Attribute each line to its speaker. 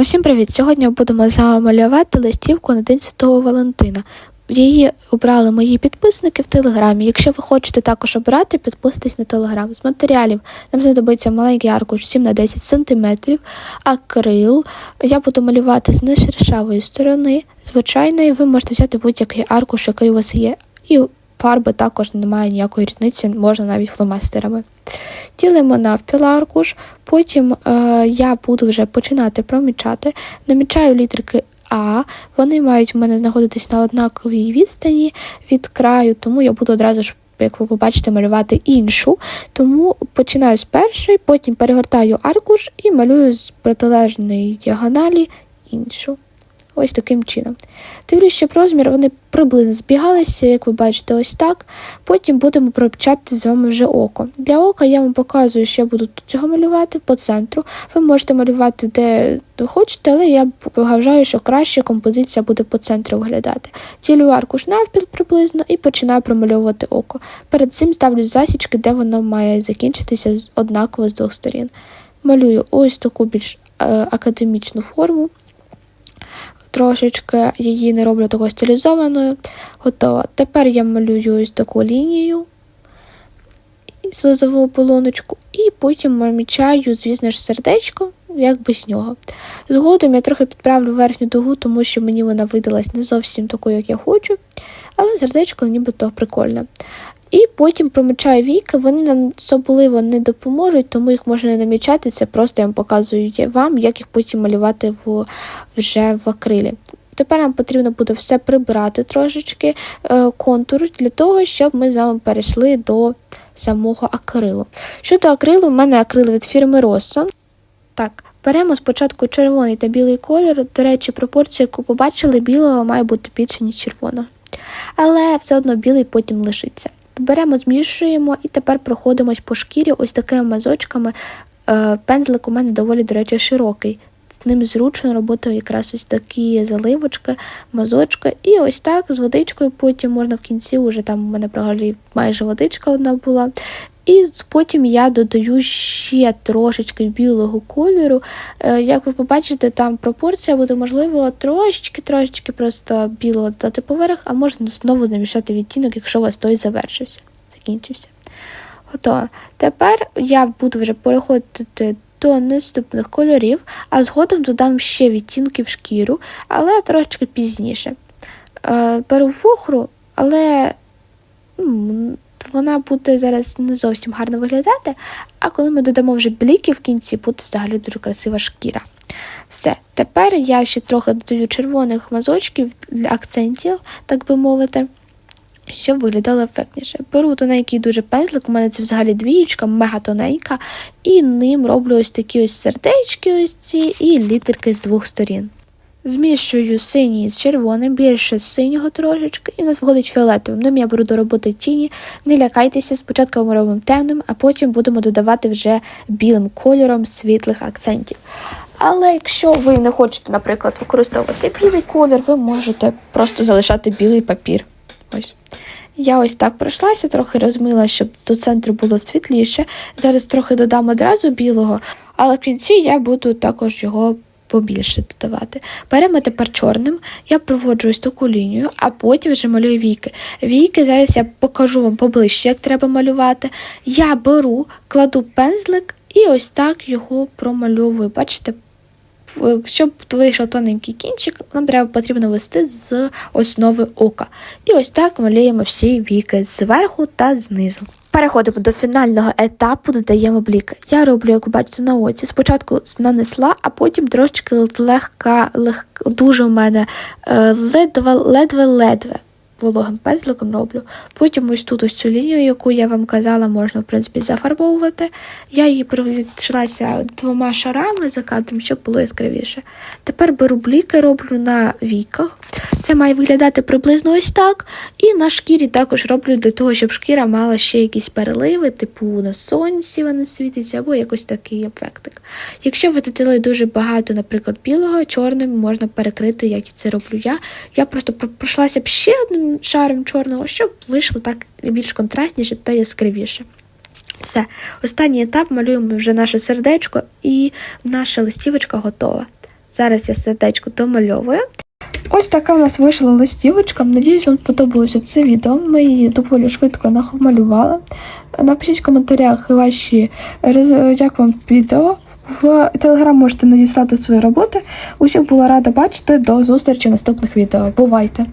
Speaker 1: Усім привіт! Сьогодні будемо замалювати листівку на День Святого Валентина. Її обрали мої підписники в Телеграмі. Якщо ви хочете також обрати, підписуйтесь на Телеграм. З матеріалів нам знадобиться маленький аркуш 7 на 10 см, акрил. Я буду малювати з нешершавої сторони. Звичайної, ви можете взяти будь-який аркуш, який у вас є. І фарби також немає ніякої різниці, можна навіть фломастерами. Ділимо навпіл аркуш, потім е, я буду вже починати промічати. Намічаю літерки А, вони мають у мене знаходитись на однаковій відстані від краю, тому я буду одразу ж, як ви побачите, малювати іншу. Тому починаю з першої, потім перегортаю аркуш і малюю з протилежної діагоналі іншу. Ось таким чином. Дивлюсь, щоб розмір вони приблизно збігалися, як ви бачите, ось так. Потім будемо пропчати з вами вже око. Для ока я вам показую, що я буду тут цього малювати по центру. Ви можете малювати де хочете, але я вважаю, що краще композиція буде по центру виглядати. Ділю аркуш навпіл приблизно і починаю промальовувати око. Перед цим ставлю засічки, де воно має закінчитися однаково з двох сторін. Малюю ось таку більш е, академічну форму трошечки її не роблю такою стилізованою. Готово. Тепер я малюю ось таку лінію слизову полоночку, і потім намічаю, звісно ж, сердечко, як без нього. Згодом я трохи підправлю верхню дугу, тому що мені вона видалась не зовсім такою, як я хочу, але сердечко нібито прикольне. І потім промічаю віки, вони нам особливо не допоможуть, тому їх можна не намічати. Це просто я вам показую вам, як їх потім малювати в, вже в акрилі. Тепер нам потрібно буде все прибрати трошечки е, контур для того, щоб ми з вами перейшли до самого акрилу. Щодо акрилу, в мене акрил від фірми Rosso. Так, беремо спочатку червоний та білий колір. До речі, пропорція, яку побачили, білого має бути більше, ніж червоного. Але все одно білий потім лишиться. Беремо, змішуємо і тепер проходимось по шкірі ось такими мазочками. Е, Пензлик у мене доволі, до речі, широкий. Ним зручно робити якраз ось такі заливочки, мазочки. І ось так з водичкою потім можна в кінці, вже там у мене взагалі майже водичка одна була. І потім я додаю ще трошечки білого кольору. Е, Як ви побачите, там пропорція буде, можливо, трошечки-трошечки просто білого додати поверх, а можна знову замішати відтінок, якщо у вас той завершився, закінчився. Готово. Тепер я буду вже переходити до наступних кольорів, а згодом додам ще відтінки в шкіру, але трошечки пізніше. Е, Беру фохру, але вона буде зараз не зовсім гарно виглядати, а коли ми додамо вже бліки в кінці, буде взагалі дуже красива шкіра. Все, тепер я ще трохи додаю червоних мазочків для акцентів, так би мовити, щоб виглядало ефектніше. Беру тоненький дуже пензлик, у мене це взагалі двієчка, мега тоненька, і ним роблю ось такі ось сердечки, ось ці, і літерки з двох сторін. Змішую синій з червоним, більше синього трошечки, і в нас виходить фіолетовим. Ним я беру до роботи тіні. Не лякайтеся, спочатку ми робимо темним, а потім будемо додавати вже білим кольором світлих акцентів. Але якщо ви не хочете, наприклад, використовувати білий колір, ви можете просто залишати білий папір. Ось. Я ось так пройшлася, трохи розмила, щоб до центру було світліше. Зараз трохи додам одразу білого, але в кінці я буду також його побільше додавати. Беремо тепер чорним, я проводжу ось таку лінію, а потім вже малюю війки. Війки зараз я покажу вам поближче, як треба малювати. Я беру, кладу пензлик і ось так його промальовую. Бачите, щоб вийшов тоненький кінчик, нам треба потрібно вести з основи ока. І ось так малюємо всі віки зверху та знизу. Переходимо до фінального етапу, додаємо бліки. Я роблю, як ви бачите, на оці. Спочатку нанесла, а потім трошечки легка, легка дуже у мене ледве-ледве вологим пензликом роблю. Потім ось тут ось цю лінію, яку я вам казала, можна в принципі зафарбовувати. Я її пройшлася двома шарами за кадром, щоб було яскравіше. Тепер беру бліки, роблю на віках. Це має виглядати приблизно ось так. І на шкірі також роблю для того, щоб шкіра мала ще якісь переливи, типу на сонці вона світиться, або якось такий ефектик. Якщо ви додали дуже багато, наприклад, білого, чорним можна перекрити, як і це роблю я. Я просто пройшлася б ще одним шаром чорного, щоб вийшло так більш контрастніше та яскравіше. Все, останній етап малюємо вже наше сердечко, і наша листівочка готова. Зараз я сердечко домальовую. Ось така в нас вийшла листівочка. Надіюсь, вам сподобалося це відео. Ми її доволі швидко нахмалювали. Напишіть в коментарях ваші як вам відео. В телеграм можете надіслати свої роботи. Усіх була рада бачити. До зустрічі в наступних відео. Бувайте!